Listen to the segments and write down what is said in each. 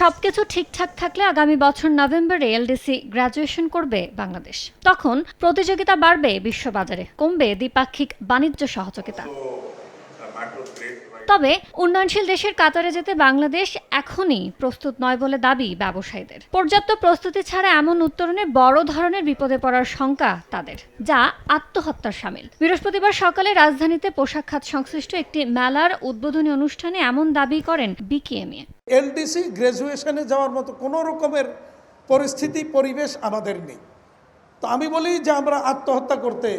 সবকিছু ঠিকঠাক থাকলে আগামী বছর নভেম্বরে এলডিসি গ্রাজুয়েশন করবে বাংলাদেশ। তখন প্রতিযোগিতা বাড়বে বিশ্ববাজারে, কমবে দ্বিপাক্ষিক বাণিজ্য সহযোগিতা। তবে উন্নয়নশীল দেশের কাতারে যেতে বাংলাদেশ এখনই প্রস্তুত নয় বলে দাবি ব্যবসায়ীদের। পর্যাপ্ত প্রস্তুতি ছাড়া এমন উত্তরণে বড় ধরনের বিপদে পড়ার শঙ্কা তাদের যা আত্মহত্যার সামিল। বৃহস্পতিবার সকালে রাজধানীতে পোশাক খাত সংশ্লিষ্ট একটি মেলার উদ্বোধনী অনুষ্ঠানে এমন দাবি করেন বিকিএমএ। এলডিসি গ্র্যাজুয়েশনে যাওয়ার মতো কোনো রকমের পরিস্থিতি পরিবেশ আমাদের নেই। তো আমি বলি যে আমরা আত্মহত্যা করতে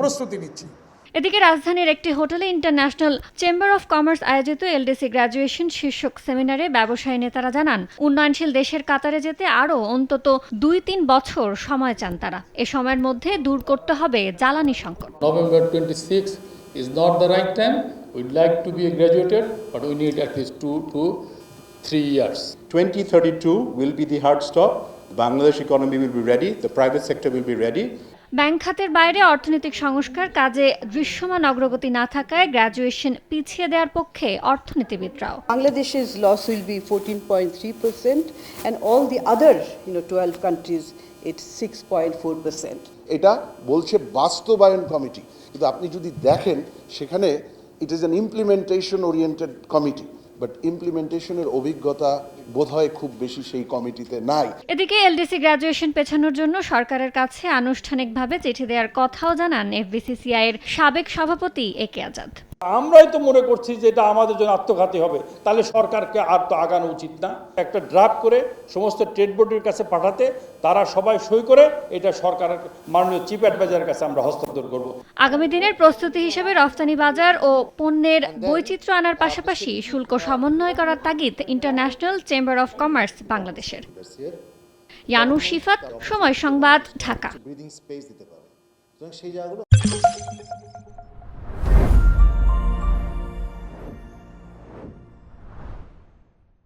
প্রস্তুতি নিচ্ছি। এদিকে রাজধানীর একটি হোটেলে ইন্টারন্যাশনাল চেম্বার অফ কমার্স আয়োজিত এলডিসি গ্র্যাজুয়েশন শীর্ষক সেমিনারে ব্যবসায়ী নেতারা জানান উন্নয়নশীল দেশের কাতারে যেতে আরও অন্তত দুই তিন বছর সময় চান তারা এ সময়ের মধ্যে দূর করতে হবে জ্বালানি সংকট November 26 is not the right time. We'd like to be graduated, but we need at least two to three years. 2032 will be the hard stop. Bangladesh economy will be ready, the private sector will be ready. Bank খাতের বাইরে অর্থনৈতিক সংস্কার কাজে দৃশ্যমান অগ্রগতি না থাকায় graduation পিছিয়ে দেওয়ার পক্ষে অর্থনীতিবিদরাও Bangladesh's loss will be 14.3% and all the other, you know, 12 countries, it's 6.4%. এটা বলছে বাস্তবায়ন কমিটি কিন্তু আপনি যদি দেখেন সেখানে it is an implementation oriented committee but ইমপ্লিমেন্টেশনের অভিজ্ঞতা বোধহয় খুব বেশি সেই কমিটিতে নাই। এদিকে এলডিসি গ্রাজুয়েশন পেছানোর জন্য সরকারের কাছে আনুষ্ঠানিকভাবে চিঠি দেওয়ার কথাও জানান এফবিসিসিআই এর সাবেক সভাপতি এ কে আজাদ। আমরাই তো মনে করছি যে এটা আমাদের জন্য আত্মঘাতী হবে। তাহলে সরকারকে আর তো আগানো উচিত না। একটা ড্রাফট করে সমস্ত ট্রেড বোর্ডের কাছে পাঠাতে তারা সবাই সই করে এটা সরকারের মাননীয় চিফ অ্যাডভাইজারের কাছে আমরা হস্তান্তর করব। আগামী দিনের প্রস্তুতি হিসেবে রফতানি বাজার ও পণ্যের বৈচিত্র্য আনার পাশাপাশি শুল্ক সমন্বয় করার তাগিদ ইন্টারন্যাশনাল চেম্বার অফ কমার্স বাংলাদেশের। ইয়ানু শিফাত সময় সংবাদ ঢাকা।